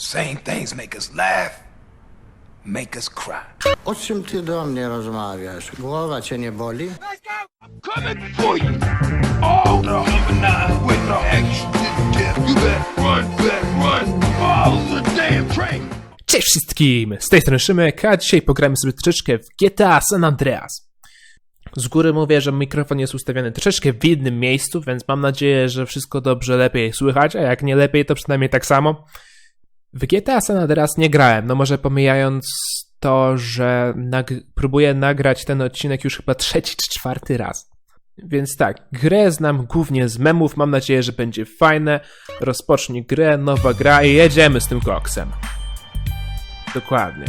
Same things make us laugh, make us cry. O czym ty do mnie rozmawiasz? Głowa cię nie boli? Coming for you. All the juvenile with no action. You better run, better run. All the damn train. Cześć wszystkim! Z tej strony Szymek, a dzisiaj pogramy sobie troszeczkę w GTA San Andreas. Z góry mówię, że mikrofon jest ustawiony troszeczkę w innym miejscu, więc mam nadzieję, że wszystko dobrze, lepiej słychać, a jak nie lepiej, to przynajmniej tak samo. W GTA San Andreas nie grałem, no może pomijając to, że nag- próbuję nagrać ten odcinek już chyba trzeci czy czwarty raz. Więc tak, grę znam głównie z memów, mam nadzieję, że będzie fajne. Rozpocznij grę, nowa gra i jedziemy z tym koksem. Dokładnie.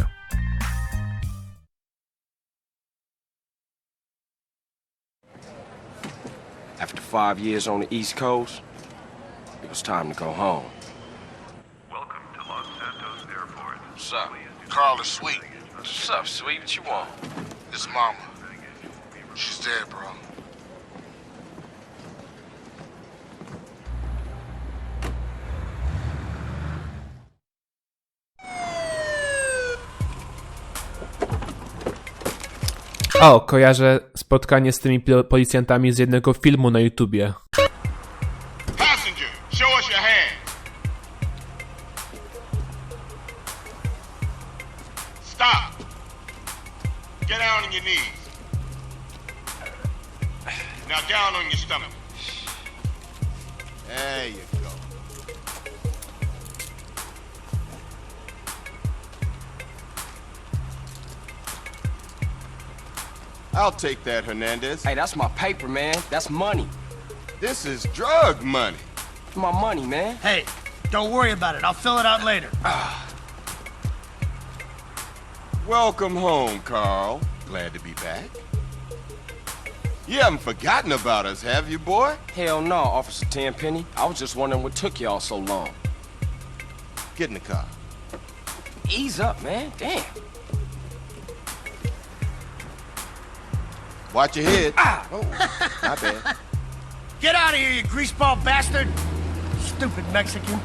After five years on the East Coast, it was time to go home. Welcome to Los Santos Airport. Up? Carl is sweet. What's up, sweet? What you want? His mama. She's dead, bro. O, kojarzę spotkanie z tymi policjantami z jednego filmu na YouTubie. On your knees. Now down on your stomach. There you go. I'll take that, Hernandez. Hey, that's my paper, man. That's money. This is drug money. My money, man. Hey, don't worry about it. I'll fill it out later. Ah. Welcome home, Carl. Glad to be back. You haven't forgotten about us, have you, boy? Hell no, Officer Tenpenny. I was just wondering what took y'all so long. Get in the car. Ease up, man. Damn. Watch your head. Ah! Oh, my bad. Get out of here, you greaseball bastard! Stupid Mexican.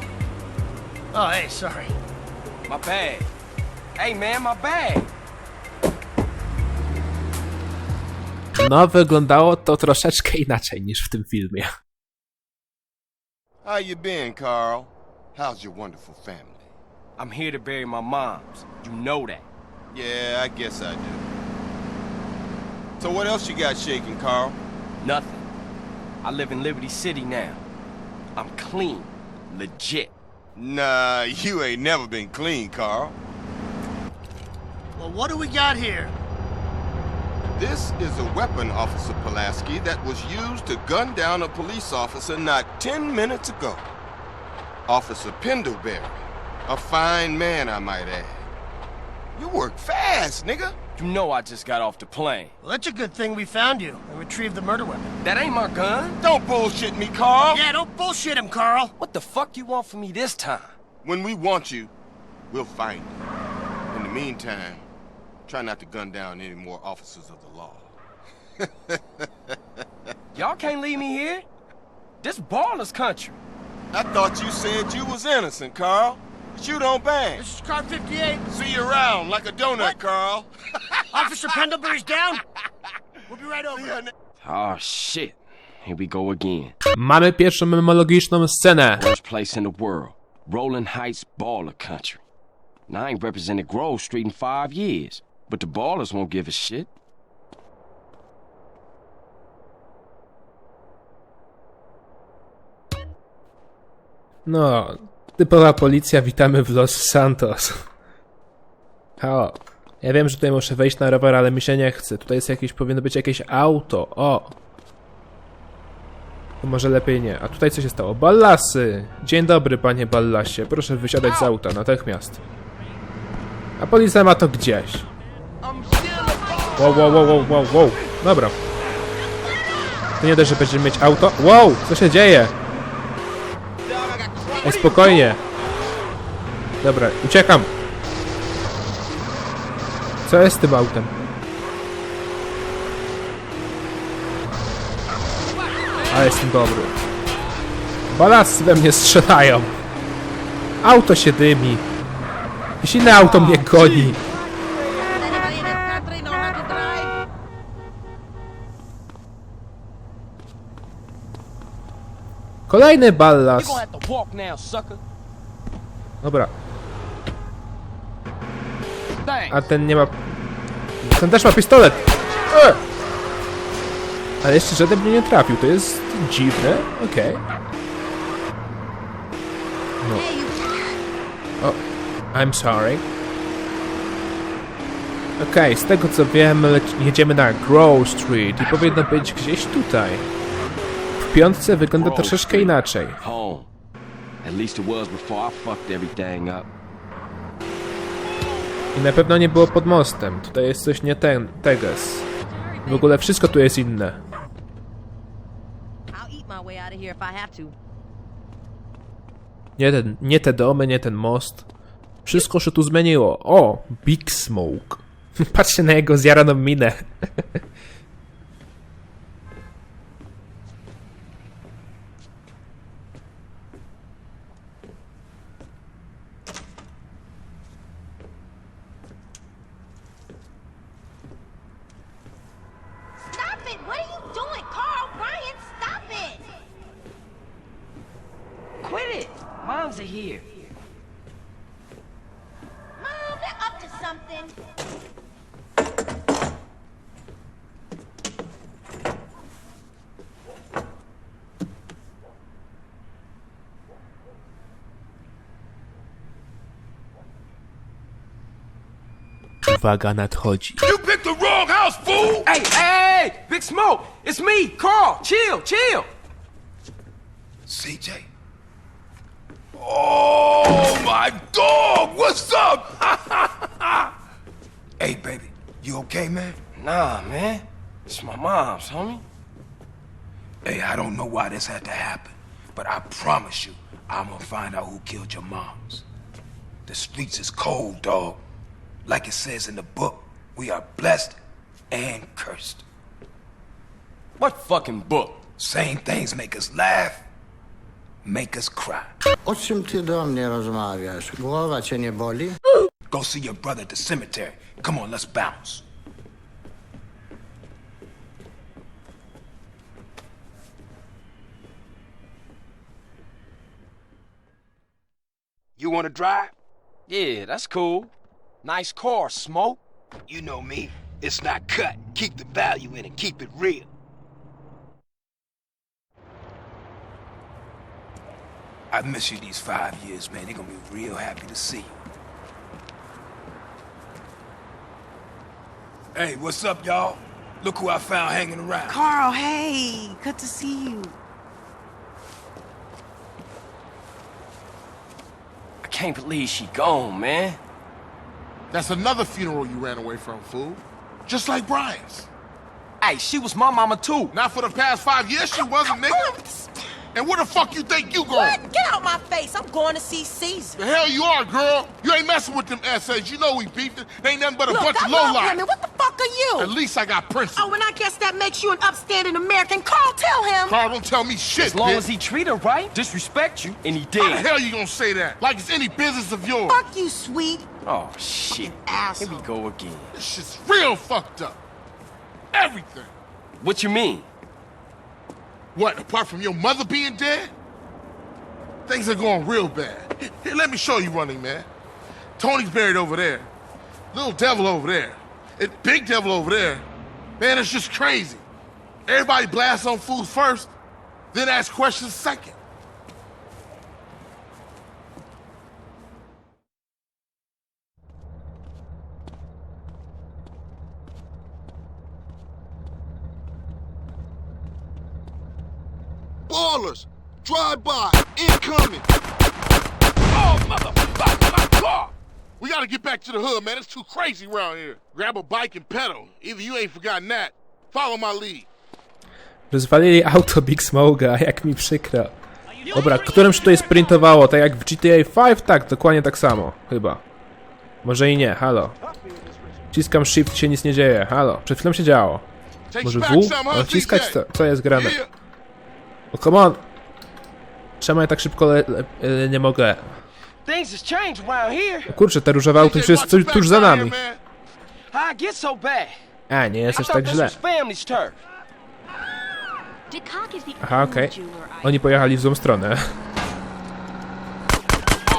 Oh, hey, sorry. My bag. Hey, man, my bag. No, wyglądało to troszeczkę inaczej niż w tym filmie. How you been, Carl? How's your wonderful family? I'm here to bury my moms. You know that. Yeah, I guess I do. So what else you got shaking, Carl? Nothing. I live in Liberty City now. I'm clean. Legit. Nah, you ain't never been clean, Carl. Well, what do we got here? This is a weapon, Officer Pulaski, that was used to gun down a police officer not 10 minutes ago. Officer Pendlebury. A fine man, I might add. You work fast, nigga. You know I just got off the plane. Well, that's a good thing we found you and retrieved the murder weapon. That ain't my gun. Don't bullshit me, Carl. Yeah, don't bullshit him, Carl. What the fuck you want from me this time? When we want you, we'll find you. In the meantime, try not to gun down any more officers of the law. Y'all can't leave me here. This baller's country. I thought you said you was innocent, Carl. But you don't bang. This is car 58. See you around like a donut, What? Carl. Officer Pendlebury's down. We'll be right over. Oh shit. Here we go again. Mamy pierwszą memologiczną scenę. Worst place in the world. Rolling Heights baller country. Now I ain't represented Grove Street in five years. But the ballers won't give a shit. No, typowa policja, witamy w Los Santos. O, ja wiem, że tutaj muszę wejść na rower, ale mi się nie chce. Tutaj jest jakieś, powinno być jakieś auto. O! To może lepiej nie. A tutaj co się stało? Ballasy! Dzień dobry, panie Ballasie. Proszę wysiadać z auta natychmiast. A policja ma to gdzieś. Wow, wow, wow, wow, wow, wow. Dobra. To nie dość, że będziemy mieć auto. Wow! Co się dzieje? Ej, spokojnie. Dobra, uciekam. Co jest z tym autem? Ale jestem dobry. Balasy we mnie strzelają. Auto się dymi. Jakieś inne auto mnie goni. Kolejny ballas. You gonna have to walk now, sucker. Dobra, a ten nie ma... Ten też ma pistolet. E! Ale jeszcze żaden mnie nie trafił, to jest dziwne. Okej. No. O, I'm sorry. Okej, z tego co wiem, jedziemy na Grove Street i powinno być gdzieś tutaj. W piątce wygląda troszeczkę inaczej. I na pewno nie było pod mostem. Tutaj jest coś nie ten, teges. W ogóle wszystko tu jest inne. Nie, ten, nie te domy, nie ten most. Wszystko się tu zmieniło. O, Big Smoke. Patrzcie na jego zjaraną minę. Uwaga, nadchodzi. You picked the wrong house, fool! Hey, hey, hey, Big Smoke. It's me, Carl. Chill, chill. CJ. Oh my dog! What's up? hey, baby, you okay, man? Nah, man. It's my mom's, homie. Hey, I don't know why this had to happen, but I promise you, I'm gonna find out who killed your moms. The streets is cold, dog. Like it says in the book, we are blessed and cursed. What fucking book? Same things make us laugh, make us cry. O czym ty do mnie rozmawiasz? Głowa cię nie boli? Go see your brother at the cemetery. Come on, let's bounce. You wanna drive? Yeah, that's cool. Nice car, Smoke. You know me. It's not cut. Keep the value in it. Keep it real. I've missed you these five years, man. They're gonna be real happy to see you. Hey, what's up, y'all? Look who I found hanging around. Carl, hey, good to see you. I can't believe she gone, man. That's another funeral you ran away from, fool. Just like Brian's. Hey, she was my mama too. Not for the past five years, she wasn't, nigga. And where the fuck you think you going? What? Get out my face. I'm going to see Caesar. The hell you are, girl. You ain't messing with them essays. You know we beefed it. They ain't nothing but a Look, bunch I of love lowlife. women. What the fuck are you? At least I got principles. Oh, and I guess that makes you an upstanding American. Carl, tell him. Carl, don't tell me shit, As long bitch. as he treat her right, disrespect you, and he did. How the did. hell you gonna say that? Like it's any business of yours. Fuck you, sweet Oh shit. Asshole. Here asshole. we go again. This shit's real fucked up. Everything. What you mean? What, apart from your mother being dead? Things are going real bad. Here, let me show you running, man. Tony's buried over there. Little devil over there. Big devil over there. Man, it's just crazy. Everybody blasts on food first, then ask questions second. Ballers, drive by, incoming. Oh, motherfucker, my car! We gotta get back to the hood, man. It's too crazy around here. Grab a bike and pedal. Either you ain't forgotten that. Follow my lead. Rozwalili auto Big Smoga, jak mi przykro. Dobra, którymś to jest printowało, tak jak w GTA 5? Tak, dokładnie tak samo, chyba. Może i nie, halo. Wciskam shift, się nic nie dzieje, halo. Przed chwilą się działo. Może W? Ale wciskać TJ? co, co jest grane? O, come on! Czemu ja tak szybko le, le, le, nie mogę? Kurczę, te różowe auto już jest tu, tuż za nami. A, nie jest I aż thought tak źle. Aha, okej. I Oni pojechali w złą stronę.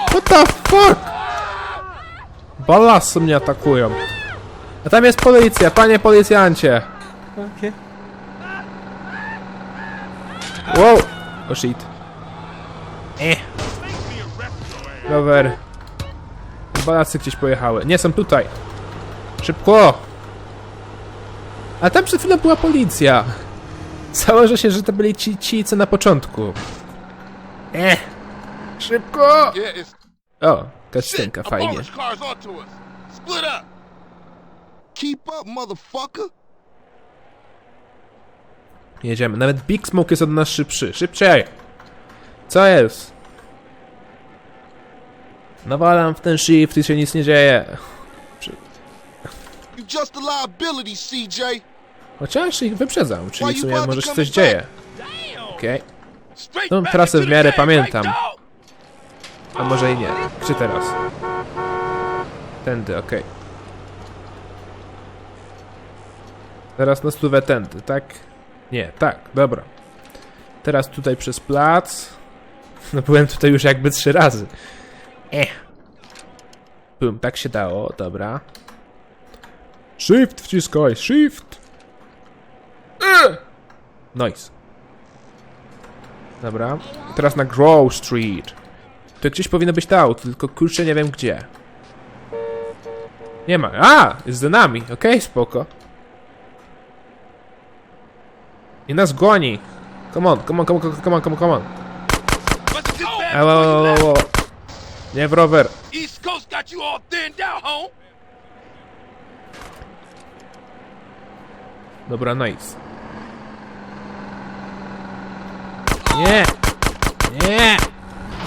What the fuck? Balasy mnie atakują. A tam jest policja, panie policjancie. Okej. Wow! Oh shit. Eh. Rower. Balasy gdzieś pojechały. Nie, są tutaj. Szybko! A tam przed chwilą była policja. Założę się, że to byli ci, ci co na początku. Eh! Szybko! O, shit. kastynka, A fajnie. Jedziemy. Nawet Big Smoke jest od nas szybszy. Szybciej! Co jest? Nawalam w ten shift i się nic nie dzieje. Chociaż ich wyprzedzam, czyli w sumie może się coś dzieje. Okej. Straight Tą trasę w miarę pamiętam. A może i nie. Czy teraz? Tędy, okej. Teraz na stówę tędy, tak? Nie, tak, dobra. Teraz tutaj przez plac. No byłem tutaj już jakby trzy razy. Eh. Bum, tak się dało, dobra. Shift wciskaj, shift! Eh! Nice. Dobra. Teraz na Grove Street. To gdzieś powinno być to auto, tylko kurczę nie wiem gdzie. Nie ma. A! Jest za nami. Okej, spoko. I nas goni. Come on, come on, come on, come on, come on, come on. Ewo, ewo, ewo, ewo. Nie w rower. East Coast got you all thinned out, home. Dobra, nice. Nie! Nie!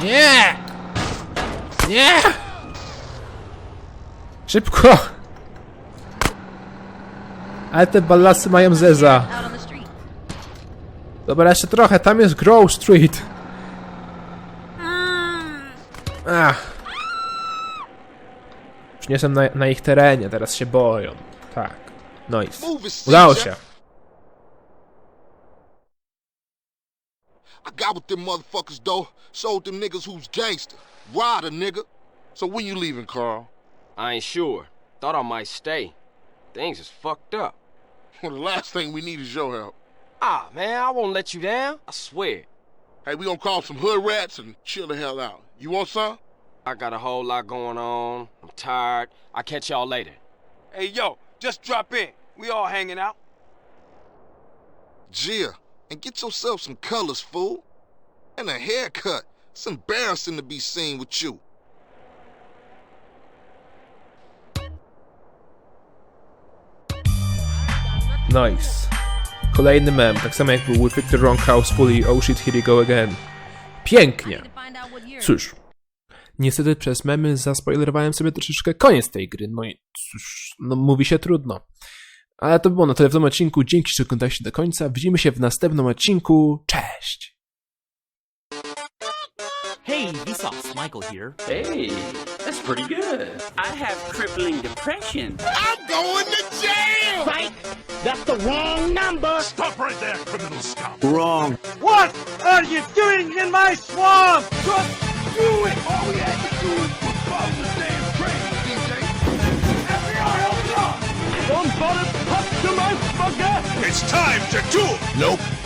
Nie! Nie! Szybko! Ale te ballasy mają zeza. Dobra, jeszcze trochę, tam jest Grove Street. Ach. Już nie są na, na ich terenie, teraz się boją. Tak. Nice. Move it, Udało CJ. się. I got with them motherfuckers, though. Showed them niggas who's gangster. Ride a nigga. So when you leaving, Carl? I ain't sure. Thought I might stay. Things is fucked up. Well, the last thing we need is your help. Ah, man, I won't let you down. I swear. Hey, we gonna call some hood rats and chill the hell out. You want some? I got a whole lot going on. I'm tired. I'll catch y'all later. Hey, yo, just drop in. We all hanging out. Gia, and get yourself some colors, fool. And a haircut. It's embarrassing to be seen with you. Nice. Kolejny mem, tak samo jak był with Victor Wrong House Fully Oh shit, here we go again. Pięknie. Cóż. Niestety przez memy zaspoilerowałem sobie troszeczkę koniec tej gry. No i cóż, no mówi się trudno. Ale to było na tyle w tym odcinku. Dzięki, że oglądaliście do końca. Widzimy się w następnym odcinku. Cześć! Hey, Vsauce, Michael here. Hey, that's pretty good. I have crippling depression. I'm going to jail! Psych! That's the wrong number! Stop right there, criminal scum. Wrong. What are you doing in my swamp? Just do it! All we had to do was put balls in the damn train, DJ. FBI, open up! Somebody touch to my fucker! It's time to duel. Nope.